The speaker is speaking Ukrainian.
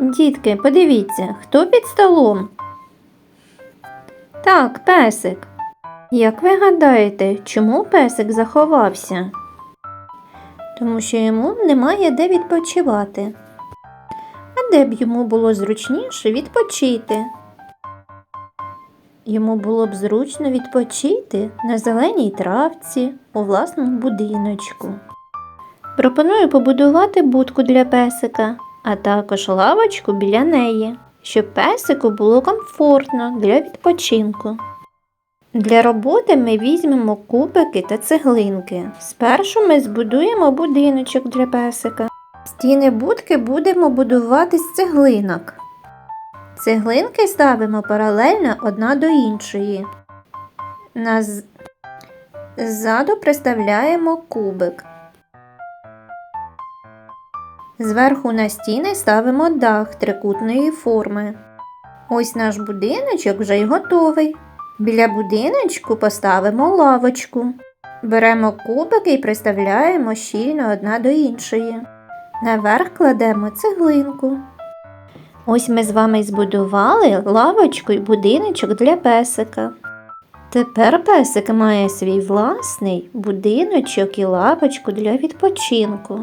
Дітки, подивіться, хто під столом? Так, песик. Як ви гадаєте, чому песик заховався? Тому що йому немає де відпочивати. А де б йому було зручніше відпочити? Йому було б зручно відпочити на зеленій травці у власному будиночку. Пропоную побудувати будку для песика, а також лавочку біля неї, щоб песику було комфортно для відпочинку. Для роботи ми візьмемо кубики та цеглинки. Спершу ми збудуємо будиночок для песика. Стіни будки будемо будувати з цеглинок. Цеглинки ставимо паралельно одна до іншої. Ззаду приставляємо кубик. Зверху на стіни ставимо дах трикутної форми. Ось наш будиночок вже й готовий. Біля будиночку поставимо лавочку. Беремо кубики і приставляємо щільно одна до іншої. Наверх кладемо цеглинку. Ось ми з вами збудували лавочку і будиночок для песика. Тепер песик має свій власний будиночок і лавочку для відпочинку.